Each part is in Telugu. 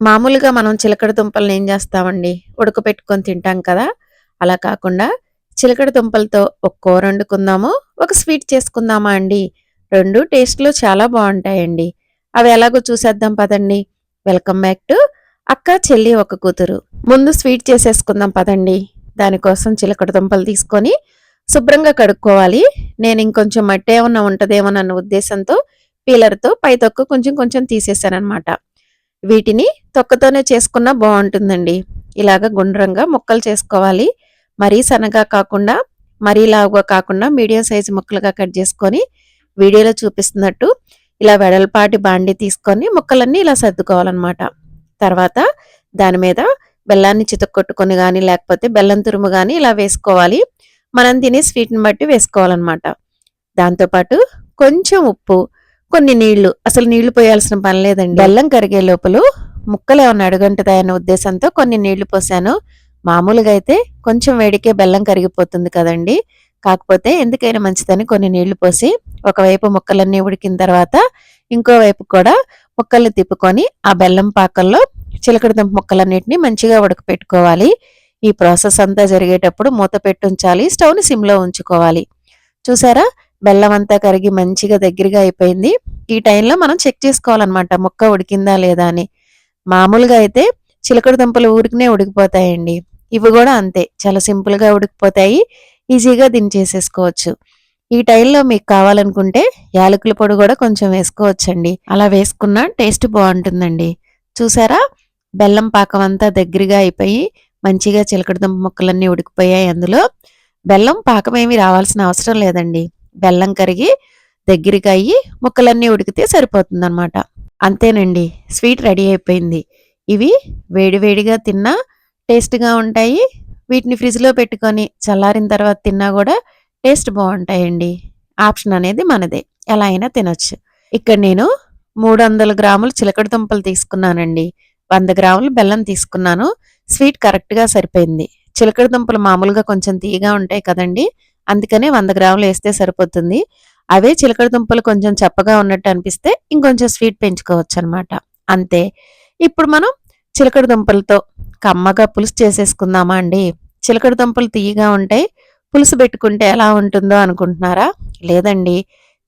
మామూలుగా మనం చిలకడ దుంపలను ఏం చేస్తామండి? ఉడకపెట్టుకొని తింటాం కదా? అలా కాకుండా చిలకడ దుంపలతో ఒక కూర వండుకుందాము ఒక స్వీట్ చేసుకుందామా అండి? రెండు టేస్ట్లు చాలా బాగుంటాయండి. అవి ఎలాగో చూసేద్దాం పదండి. వెల్కమ్ బ్యాక్ టు అక్క చెల్లి ఒక కూతురు. ముందు స్వీట్ చేసేసుకుందాం పదండి. దానికోసం చిలకడ దుంపలు తీసుకొని శుభ్రంగా కడుక్కోవాలి. నేను ఇంకొంచెం మట్టి ఏమన్నా ఉంటుందేమోనన్న ఉద్దేశంతో పీలర్తో పై తొక్కు కొంచెం కొంచెం తీసేసానమాట వీటిని తొక్కతోనే చేసుకున్నా బాగుంటుందండి. ఇలాగ గుండ్రంగా ముక్కలు చేసుకోవాలి. మరీ సన్నగా కాకుండా మరీ లావుగా కాకుండా మీడియం సైజు ముక్కలుగా కట్ చేసుకొని వీడియోలో చూపిస్తున్నట్టు ఇలా వెడల్పాటి బాండి తీసుకొని ముక్కలన్నీ ఇలా సర్దుకోవాలన్నమాట. తర్వాత దాని మీద బెల్లాన్ని చితక్కొట్టుకొని కానీ లేకపోతే బెల్లం తురుము కానీ ఇలా వేసుకోవాలి. మనం తినే స్వీట్ని బట్టి వేసుకోవాలన్నమాట. దాంతోపాటు కొంచెం ఉప్పు కొన్ని నీళ్ళు. అసలు నీళ్ళు పోయాల్సిన పని లేదండి. బెల్లం కరిగే లోపల ముక్కలు ఏమన్నా అడుగంటుతాయన్న ఉద్దేశంతో కొన్ని నీళ్ళు పోసాను. మామూలుగా అయితే కొంచెం వేడికే బెల్లం కరిగిపోతుంది కదండి. కాకపోతే ఎందుకైనా మంచిదని కొన్ని నీళ్ళు పోసి ఒకవైపు ముక్కలన్నీ ఉడికిన తర్వాత ఇంకోవైపు కూడా ముక్కల్ని తిప్పుకొని ఆ బెల్లం పాకల్లో చిలకడ దుంప ముక్కలన్నిటిని మంచిగా ఉడకపెట్టుకోవాలి. ఈ ప్రాసెస్ అంతా జరిగేటప్పుడు మూత పెట్టుంచాలి స్టవ్ని సిమ్లో ఉంచుకోవాలి. చూసారా? బెల్లం అంతా కరిగి మంచిగా దగ్గరగా అయిపోయింది. ఈ టైంలో మనం చెక్ చేసుకోవాలన్నమాట ముక్క ఉడికిందా లేదా అని. మామూలుగా అయితే చిలకడ దుంపలు ఊరికినే ఉడికిపోతాయండి. ఇవి కూడా అంతే చాలా సింపుల్గా ఉడికిపోతాయి ఈజీగా దించేసేసుకోవచ్చు. ఈ టైంలో మీకు కావాలనుకుంటే యాలకుల పొడి కూడా కొంచెం వేసుకోవచ్చండి. అలా వేసుకున్న టేస్ట్ బాగుంటుందండి. చూసారా? బెల్లం పాకం అంతా దగ్గరగా అయిపోయి మంచిగా చిలకడ దుంప ముక్కలన్నీ ఉడికిపోయాయి అందులో. బెల్లం పాకం ఏమి రావాల్సిన అవసరం లేదండి. బెల్లం కరిగి దగ్గరికి అయ్యి ముక్కలన్నీ ఉడికితే సరిపోతుందన్నమాట. అంతేనండి స్వీట్ రెడీ అయిపోయింది. ఇవి వేడివేడిగా తిన్నా టేస్ట్గా ఉంటాయి. వీటిని ఫ్రిడ్జ్లో పెట్టుకొని చల్లారిన తర్వాత తిన్నా కూడా టేస్ట్ బాగుంటాయండి. ఆప్షన్ అనేది మనదే ఎలా అయినా తినొచ్చు. ఇక్కడ నేను మూడు వందల గ్రాములు చిలకడ దుంపలు తీసుకున్నానండి. వంద గ్రాములు బెల్లం తీసుకున్నాను. స్వీట్ కరెక్ట్గా సరిపోయింది. చిలకడ దుంపలు మామూలుగా కొంచెం తీయగా ఉంటాయి కదండి అందుకనే వంద గ్రాములు వేస్తే సరిపోతుంది. అవే చిలకడ దుంపలు కొంచెం చప్పగా ఉన్నట్టు అనిపిస్తే ఇంకొంచెం స్వీట్ పెంచుకోవచ్చు అనమాట అంతే. ఇప్పుడు మనం చిలకడ దుంపలతో కమ్మగా పులుసు చేసేసుకుందామా అండి? చిలకడ దుంపలు తీయగా ఉంటాయి పులుసు పెట్టుకుంటే ఎలా ఉంటుందో అనుకుంటున్నారా? లేదండి.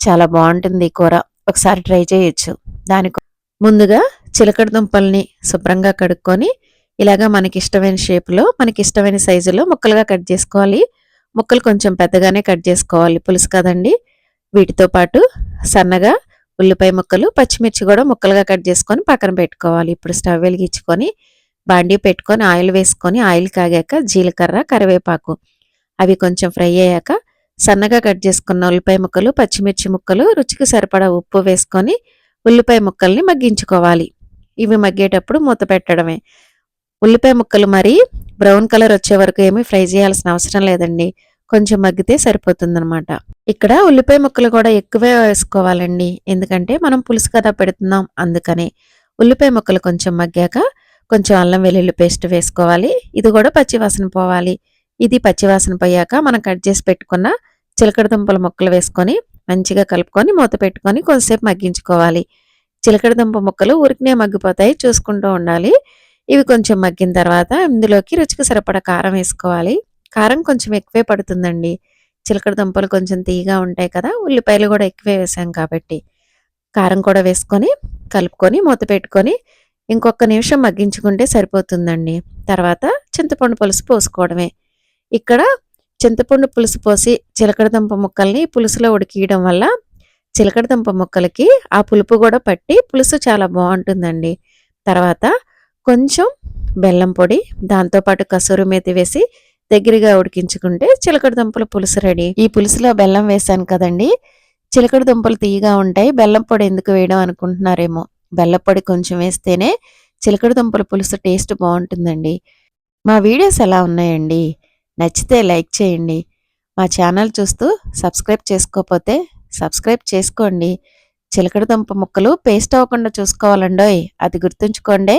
చాలా బాగుంటుంది కూర. ఒకసారి ట్రై చేయొచ్చు. దానికి ముందుగా చిలకడ దుంపల్ని శుభ్రంగా కడుక్కొని ఇలాగా మనకి ఇష్టమైన షేప్లో మనకి ఇష్టమైన సైజులో ముక్కలుగా కట్ చేసుకోవాలి. ముక్కలు కొంచెం పెద్దగానే కట్ చేసుకోవాలి. పులుసు కదండి. వీటితో పాటు సన్నగా ఉల్లిపాయ ముక్కలు పచ్చిమిర్చి కూడా ముక్కలుగా కట్ చేసుకొని పక్కన పెట్టుకోవాలి. ఇప్పుడు స్టవ్ వెలిగించుకొని బాండీ పెట్టుకొని ఆయిల్ వేసుకొని ఆయిల్ కాగాక జీలకర్ర కరివేపాకు అవి కొంచెం ఫ్రై అయ్యాక సన్నగా కట్ చేసుకున్న ఉల్లిపాయ ముక్కలు పచ్చిమిర్చి ముక్కలు రుచికి సరిపడా ఉప్పు వేసుకొని ఉల్లిపాయ ముక్కల్ని మగ్గించుకోవాలి. ఇవి మగ్గేటప్పుడు మూత పెట్టడమే. ఉల్లిపాయ ముక్కలు మరి బ్రౌన్ కలర్ వచ్చే వరకు ఏమీ ఫ్రై చేయాల్సిన అవసరం లేదండి. కొంచెం మగ్గితే సరిపోతుందనమాట ఇక్కడ ఉల్లిపాయ ముక్కలు కూడా ఎక్కువే వేసుకోవాలండి. ఎందుకంటే మనం పులుసు కదా పెడుతున్నాం అందుకని ఉల్లిపాయ ముక్కలు కొంచెం మగ్గాక కొంచెం అల్లం వెల్లుల్లి పేస్ట్ వేసుకోవాలి. ఇది కూడా పచ్చివాసన పోవాలి. ఇది పచ్చివాసన పోయాక మనం కట్ చేసి పెట్టుకున్న చిలకడ దుంపల ముక్కలు వేసుకొని మంచిగా కలుపుకొని మూత పెట్టుకొని కొంతసేపు మగ్గించుకోవాలి. చిలకడ దుంప ముక్కలు ఉరికినే మగ్గిపోతాయి చూసుకుంటూ ఉండాలి. ఇవి కొంచెం మగ్గిన తర్వాత ఇందులోకి రుచికి సరిపడ కారం వేసుకోవాలి. కారం కొంచెం ఎక్కువే పడుతుందండి. చిలకడ దుంపలు కొంచెం తీయగా ఉంటాయి కదా ఉల్లిపాయలు కూడా ఎక్కువే వేసాం కాబట్టి. కారం కూడా వేసుకొని కలుపుకొని మూత పెట్టుకొని ఇంకొక నిమిషం మగ్గించుకుంటే సరిపోతుందండి. తర్వాత చింతపండు పులుసు పోసుకోవడమే. ఇక్కడ చింతపండు పులుసు పోసి చిలకడదుంప ముక్కల్ని పులుసులో ఉడికియడం వల్ల చిలకడదుంప ముక్కలకి ఆ పులుపు కూడా పట్టి పులుసు చాలా బాగుంటుందండి. తర్వాత కొంచెం బెల్లం పొడి దాంతోపాటు కసూరి మేతి వేసి దగ్గరగా ఉడికించుకుంటే చిలకడ దుంపల పులుసు రెడీ. ఈ పులుసులో బెల్లం వేసాను కదండి. చిలకడ దుంపలు తీయగా ఉంటాయి. బెల్లం పొడి ఎందుకు వేయడం అనుకుంటున్నారేమో. బెల్లం పొడి కొంచెం వేస్తేనే చిలకడ దుంపల పులుసు టేస్ట్ బాగుంటుందండి. మా వీడియోస్ ఎలా ఉన్నాయండి? నచ్చితే లైక్ చేయండి. మా ఛానల్ చూస్తూ సబ్స్క్రైబ్ చేసుకోకపోతే సబ్స్క్రైబ్ చేసుకోండి. చిలకడ దుంప ముక్కలు పేస్ట్ అవ్వకుండా చూసుకోవాలండోయ్. అది గుర్తుంచుకోండి.